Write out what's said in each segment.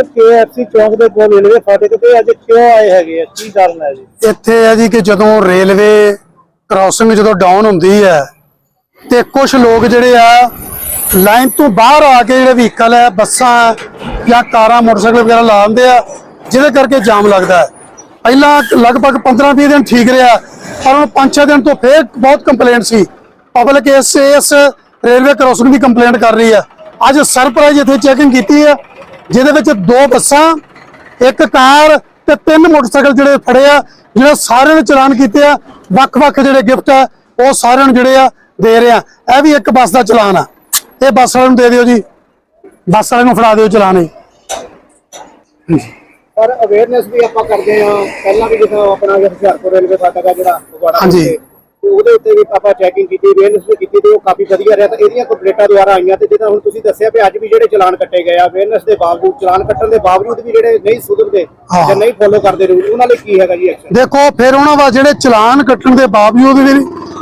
Sir KFC ਚੌਂਕ ਦੇ ਕੋਲ railway ਫਾਟਕ ਤੇ ਅੱਜ ਕਿਉਂ ਆਏ ਹੈਗੇ ਆ? ਕੀ ਕਾਰਨ ਹੈ ਜੀ? ਇੱਥੇ ਹੈ ਜੀ ਕਿ ਜਦੋਂ ਰੇਲਵੇ ਕ੍ਰਾਸਿੰਗ ਜਦੋਂ ਡਾਊਨ ਹੁੰਦੀ ਹੈ ਤੇ ਕੁਝ ਲੋਕ ਜਿਹੜੇ ਆ ਲਾਈਨ ਤੋਂ ਬਾਹਰ ਆ ਕੇ ਜਿਹੜੇ ਵਹੀਕਲ ਹੈ, ਬੱਸਾਂ ਜਾਂ ਕਾਰਾਂ, ਮੋਟਰਸਾਈਕਲ ਵਗੈਰਾ ਲਾ ਦਿੰਦੇ ਆ, ਜਿਹਦੇ ਕਰਕੇ ਜਾਮ ਲੱਗਦਾ ਹੈ। ਪਹਿਲਾਂ ਲਗਭਗ 15-20 ਦਿਨ ਠੀਕ ਰਿਹਾ, ਪਰ ਹੁਣ 5-6 ਦਿਨ ਤੋਂ ਫੇਰ ਬਹੁਤ ਕੰਪਲੇਂਟ ਸੀ। ਪਬਲਿਕ ਇਸ ਇਸ ਰੇਲਵੇ ਕ੍ਰਾਸਿੰਗ ਦੀ ਕੰਪਲੇਂਟ ਕਰ ਰਹੀ ਹੈ। ਅੱਜ ਸਰਪ੍ਰਾਈਜ਼ ਇੱਥੇ ਚੈਕਿੰਗ ਕੀਤੀ ਹੈ। ਜਿਹਦੇ ਵਿੱਚ ਦੋ ਬੱਸਾਂ ਇੱਕ ਕਾਰ ਤੇ ਤਿੰਨ ਮੋਟਰਸਾਈਕਲ ਜਿਹੜੇ ਫੜੇ ਆ ਜਿਹੜੇ ਸਾਰਿਆਂ ਨੇ ਚਲਾਨ ਕੀਤੇ ਆ ਵੱਖ-ਵੱਖ ਜਿਹੜੇ ਗਿਫਟ ਆ ਉਹ ਸਾਰਿਆਂ ਨੂੰ ਜਿਹੜੇ ਆ ਦੇ ਰਹੇ ਆ। ਇਹ ਵੀ ਇੱਕ ਬੱਸ ਦਾ ਚਲਾਨ ਆ। ਇਹ ਬੱਸ ਵਾਲਿਆਂ ਨੂੰ ਦੇ ਦਿਓ ਜੀ। ਬੱਸ ਵਾਲਿਆਂ ਨੂੰ ਫੜਾ ਦਿਓ ਚਲਾਨ ਇਹ। ਪਰ ਅਵੇਅਰਨੈਸ ਵੀ ਆਪਾਂ ਕਰਦੇ ਆ ਪਹਿਲਾਂ ਵੀ ਜਦੋਂ ਆਪਣਾ ਇਹ ਹੁਸ਼ਿਆਰਪੁਰ ਰੇਲਵੇ ਫਾਟਕ ਆ ਜਿਹੜਾ ਹਾਂਜੀ। ਉਹਦੇ ਉੱਤੇ ਵੀ ਆਪਾਂ ਚੈਕਿੰਗ ਕੀਤੀ ਅਵੇਅਰਨੈਸ ਵੀ ਕੀਤੀ ਤੇ ਉਹ ਕਾਫੀ ਵਧੀਆ ਰਿਹਾ। ਤਾਂ ਇਹਦੀਆਂ ਕੰਪਲੇਂਟਾਂ ਦੁਆਰਾ ਆਈਆਂ ਤੇ ਜਿੱਦਾਂ ਹੁਣ ਤੁਸੀਂ ਦੱਸਿਆ ਵੀ ਅੱਜ ਵੀ ਜਿਹੜੇ ਚਲਾਨ ਕੱਟੇ ਗਏ ਆ ਅਵੇਅਰਨੈਸ ਦੇ ਬਾਵਜੂਦ ਚਲਾਨ ਕੱਟਣ ਦੇ ਬਾਵਜੂਦ ਵੀ ਜਿਹੜੇ ਨਹੀਂ ਸੁਧਰਦੇ। ਜਾਂ ਨਹੀਂ ਫੋਲੋ ਕਰਦੇ ਰੂਲ ਉਹਨਾਂ ਲਈ ਕੀ ਹੈਗਾ ਜੀ ਐਕਸ਼ਨ ਦੇਖੋ ਫਿਰ ਉਹਨਾਂ ਵਾ ਜਿਹੜੇ ਚਲਾਨ ਕੱਟਣ ਦੇ ਬਾਵਜੂਦ ਵੀ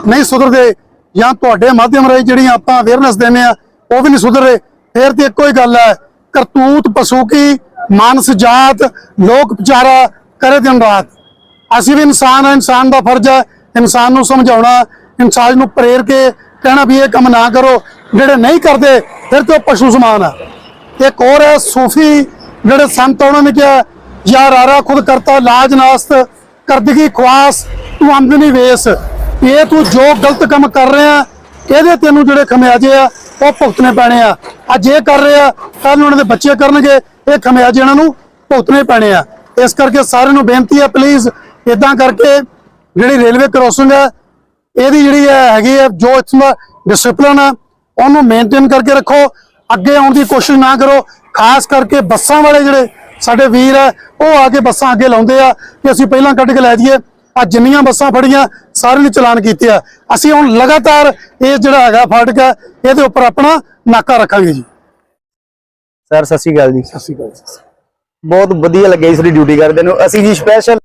ਨਹੀਂ ਸੁਧਰਦੇ ਜਾਂ ਤੁਹਾਡੇ ਮਾਧਿਅਮ ਰਾਹੀਂ ਜਿਹੜੀਆਂ ਆਪਾਂ ਅਵੇਅਰਨੈਸ ਦਿੰਦੇ ਆ ਉਹ ਵੀ ਨਹੀਂ ਸੁਧਰ ਰਹੇ ਫਿਰ ਤੇ ਇੱਕੋ ਹੀ ਗੱਲ ਹੈ ਕਰਤੂਤ ਪਸ਼ੂ ਕੀ ਮਾਨਸ ਜਾਤ ਲੋਕ ਵਿਚਾਰਾ ਕਰੇ ਦਿਨ ਰਾਤ। ਅਸੀਂ ਵੀ ਇਨਸਾਨ ਆ ਇਨਸਾਨ ਦਾ ਫਰਜ਼ ਹੈ ਇਨਸਾਨ ਨੂੰ ਸਮਝਾਉਣਾ, ਇਨਸਾਨ ਨੂੰ ਪ੍ਰੇਰ ਕੇ ਕਹਿਣਾ ਵੀ ਇਹ ਕੰਮ ਨਾ ਕਰੋ, ਜਿਹੜੇ ਨਹੀਂ ਕਰਦੇ, ਫਿਰ ਤੇ ਉਹ ਪਸ਼ੂ ਸਮਾਨ ਆ। ਇੱਕ ਹੋਰ ਹੈ, ਸੂਫੀ, ਜਿਹੜੇ ਸੰਤ ਉਹਨਾਂ ਨੇ ਕਿਹਾ ਯਾ ਰਾਰਾ ਖੁਦ ਕਰਤਾ ਲਾਜ ਨਾਸਤ, ਕਰਦਗੀ ਖਵਾਸ, ਤੂੰ ਆਮਦਨੀ ਵੇਸ। ਇਹ ਤੂੰ ਜੋ ਗਲਤ ਕੰਮ ਕਰ ਰਿਹਾ, ਇਹਦੇ ਤੈਨੂੰ ਜਿਹੜੇ ਖਮਿਆਜੇ ਆ, ਉਹ ਭੁਗਤਣੇ ਪੈਣੇ ਆ। ਅੱਜ ਇਹ ਕਰ ਰਹੇ ਆ ਕੱਲ ਉਹਨਾਂ ਦੇ ਬੱਚੇ ਕਰਨਗੇ, ਇਹ ਖਮਿਆਜੇ ਇਹਨਾਂ ਨੂੰ ਭੁਗਤਣੇ ਪੈਣੇ ਆ। ਇਸ ਕਰਕੇ ਸਾਰਿਆਂ ਨੂੰ ਬੇਨਤੀ ਆ ਪਲੀਜ਼ ਇਦਾਂ ਕਰਕੇ ਜਿਹੜੀ ਰੇਲਵੇ ਕ੍ਰੋਸਿੰਗ ਹੈ ਇਹਦੀ ਜਿਹੜੀ ਹੈ ਹੈਗੀ ਹੈ ਜੋ ਇਥੋਂ ਦਾ ਡਿਸਪਲਿਨ ਆ ਉਹਨੂੰ ਮੇਨਟੇਨ ਕਰਕੇ ਰੱਖੋ। ਅੱਗੇ ਆਉਣ ਦੀ ਕੋਸ਼ਿਸ਼ ਨਾ ਕਰੋ। ਖਾਸ ਕਰਕੇ ਬੱਸਾਂ ਵਾਲੇ ਜਿਹੜੇ ਸਾਡੇ ਵੀਰ ਆ ਉਹ ਆ ਕੇ ਬੱਸਾਂ ਅੱਗੇ ਲਾਉਂਦੇ ਆ ਕਿ ਅਸੀਂ ਪਹਿਲਾਂ ਕੱਢ ਕੇ ਲੈ ਜਾਈਏ। ਆ ਜਿੰਨੀਆਂ ਬੱਸਾਂ ਫੜੀਆਂ ਸਾਰਿਆਂ ਨੇ ਚਲਾਨ ਕੀਤੇ ਆ। ਅਸੀਂ ਹੁਣ ਲਗਾਤਾਰ ਇਹ ਜਿਹੜਾ ਹੈਗਾ ਫਾਟਕ ਹੈ ਇਹਦੇ ਉੱਪਰ ਆਪਣਾ ਨਾਕਾ ਰੱਖਾਂਗੇ ਜੀ। ਸਰ ਸਤਿ ਸ਼੍ਰੀ ਅਕਾਲ ਜੀ। ਸਤਿ ਸ਼੍ਰੀ ਅਕਾਲ। ਬਹੁਤ ਵਧੀਆ ਲੱਗਿਆ ਜੀ ਤੁਹਾਡੀ ਡਿਊਟੀ ਕਰਦੇ ਨੂੰ। ਅਸੀਂ ਜੀ ਸਪੈਸ਼ਲ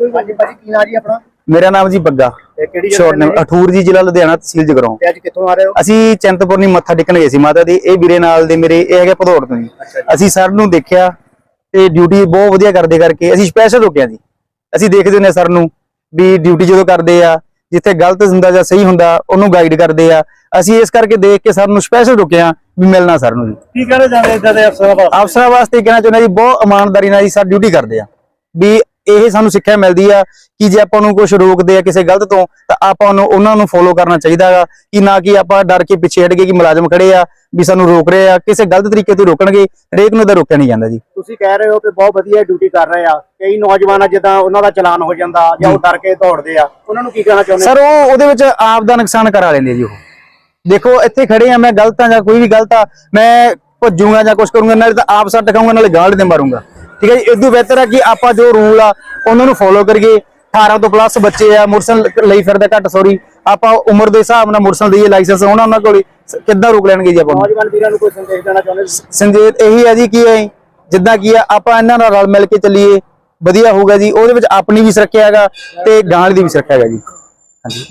ਹਾਂਜੀ ਭਾਜੀ ਕੀ ਨਾਂ ਜੀ ਆਪਣਾ? ਮੇਰਾ ਨਾਮ ਜੀ ਬੱਗਾ ਕਿਹੜੀ ਜਗ੍ਹਾ ਨੇ ਅਠੂਰ ਜੀ ਜ਼ਿਲ੍ਹਾ ਲੁਧਿਆਣਾ ਤਹਿਸੀਲ ਜਗਰਾਉਂ ਤੇ ਅੱਜ ਕਿੱਥੋਂ ਆ ਰਹੇ ਹੋ? ਅਸੀਂ ਚੰਤਪੁਰਨੀ ਮੱਥਾ ਟੇਕਣ ਗਏ ਸੀ ਮਾਤਾ ਦੀ ਇਹ ਵੀਰੇ ਨਾਲ ਦੇ ਮੇਰੇ ਇਹ ਹੈਗੇ ਭਦੌੜ ਤੋਂ ਜੀ। ਅਸੀਂ ਸਰ ਨੂੰ ਦੇਖਿਆ ਤੇ ਡਿਊਟੀ ਬਹੁਤ ਵਧੀਆ ਕਰਦੇ ਕਰਕੇ ਅਸੀਂ ਸਪੈਸ਼ਲ ਰੁਕਿਆ ਜੀ। ਅਸੀਂ ਦੇਖਦੇ ਨੇ ਸਰ ਨੂੰ ਵੀ ਡਿਊਟੀ ਜਦੋਂ ਕਰਦੇ ਆ ਜਿੱਥੇ ਗਲਤ ਹੁੰਦਾ ਜਾਂ ਸਹੀ ਹੁੰਦਾ ਉਹਨੂੰ ਗਾਈਡ ਕਰਦੇ ਆ। ਅਸੀਂ ਇਸ ਕਰਕੇ ਦੇਖ ਕੇ ਸਰ ਨੂੰ ਸਪੈਸ਼ਲ ਰੁਕਿਆ ਵੀ ਮਿਲਣਾ ਸਰ ਨੂੰ ਜੀ। ਕੀ ਕਹਿਣਾ ਚਾਹੁੰਦੇ ਇਦਾਂ ਦੇ ਅਫਸਰਾਂ ਅਫਸਰਾਂ ਵਾਸਤੇ ਕਹਿਣਾ ਚਾਹੁੰਦਾ ਜੀ ਬਹੁਤ ਇਮਾਨਦਾਰੀ ਨਾਲ ਜੀ ਸਰ ਡਿਊਟੀ ਕਰਦੇ ਆ। ਵੀ ਇਹ ਸਾਨੂੰ ਸਿੱਖਿਆ ਮਿਲਦੀ ਆ ਕਿ ਜੇ ਆਪਾਂ ਨੂੰ ਕੁਝ ਰੋਕਦੇ ਆ ਕਿਸੇ ਗਲਤ ਤੋਂ ਤਾਂ ਆਪਾਂ ਨੂੰ ਉਹਨਾਂ ਨੂੰ ਫੋਲੋ ਕਰਨਾ ਚਾਹੀਦਾ ਹੈਗਾ ਕਿ ਨਾ ਕਿ ਆਪਾਂ ਡਰ ਕੇ ਪਿੱਛੇ ਹਟ ਗਏ ਕਿ ਮੁਲਾਜ਼ਮ ਖੜੇ ਆ ਵੀ ਸਾਨੂੰ ਰੋਕ ਰਹੇ ਆ ਕਿਸੇ ਗਲਤ ਤਰੀਕੇ ਤੋਂ ਰੋਕਣਗੇ ਹਰੇਕ ਨੂੰ ਤਾਂ ਰੋਕਿਆ ਨਹੀਂ ਜਾਂਦਾ ਜੀ। ਤੁਸੀਂ ਕਹਿ ਰਹੇ ਹੋ ਕਿ ਬਹੁਤ ਵਧੀਆ ਡਿਊਟੀ ਕਰ ਰਹੇ ਆ ਕਈ ਨੌਜਵਾਨ ਆ ਜਿੱਦਾਂ ਉਹਨਾਂ ਦਾ ਚਲਾਨ ਹੋ ਜਾਂਦਾ ਜਾਂ ਉਹ ਡਰ ਕੇ ਦੌੜਦੇ ਆ ਉਹਨਾਂ ਨੂੰ ਕੀ ਕਹਿਣਾ ਚਾਹੁੰਦੇ ਸਰ ਉਹ ਉਹਦੇ ਵਿੱਚ ਆਪ ਦਾ ਨੁਕਸਾਨ ਕਰਾ ਲੈਂਦੇ ਜੀ ਉਹ। ਦੇਖੋ ਇੱਥੇ ਖੜੇ ਆ ਮੈਂ ਗਲਤ ਆ ਜਾਂ ਕੋਈ ਵੀ ਗਲਤ ਆ ਮੈਂ ਭੱਜੂਗਾ ਜਾਂ ਕੁਝ ਕਰੂੰਗਾ ਨਾਲੇ ਤਾਂ ਆਪ ਸੱਟ ਖਾਊਂਗਾ ਨਾਲੇ ਗਾਲ ਦੇ ਮਾਰੂੰਗਾ। ਠੀਕ ਹੈ ਜੀ? ਇਦੋਂ ਬਿਹਤਰ ਆ ਕਿ ਆਪਾਂ ਜੋ ਰੂਲ ਆ ਉਹਨਾਂ ਨੂੰ ਫੋਲੋ ਕਰੀਏ। 18 ਤੋਂ ਪਲੱਸ ਬੱਚੇ ਆ ਮੋਟਰਸਾਈਕਲ ਲਈ ਫਿਰਦੇ ਘੱਟ ਸੌਰੀ ਆਪਾਂ ਉਮਰ ਦੇ ਹਿਸਾਬ ਨਾਲ ਮੋਟਰਸਾਈਕਲ ਦੀ ਲਾਇਸੈਂਸ ਉਹਨਾਂ ਉਹਨਾਂ ਕੋਲ ਕਿੱਦਾਂ ਰੋਕ ਲੈਣਗੇ ਜੀ ਆਪਾਂ ਨੌਜਵਾਨ ਵੀਰਾਂ ਨੂੰ ਕੋਈ ਸੰਦੇਸ਼ ਦੇਣਾ ਚਾਹੁੰਦੇ ਸੰਜੀਤ ਇਹੀ ਹੈ ਜੀ ਕੀ ਹੈ ਜਿੱਦਾਂ ਕੀ ਆ ਆਪਾਂ ਇਹਨਾਂ ਨਾਲ ਰਲ ਮਿਲ ਕੇ ਚੱਲੀਏ। ਵਧੀਆ ਹੋਊਗਾ ਜੀ। ਉਹਦੇ ਵਿੱਚ ਆਪਣੀ ਵੀ ਸੁਰੱਖਿਆ ਹੈਗਾ ਤੇ ਗਾਂਹ ਦੀ ਵੀ ਸੁਰੱਖਿਆ ਹੈਗਾ ਜੀ। ਹਾਂਜੀ।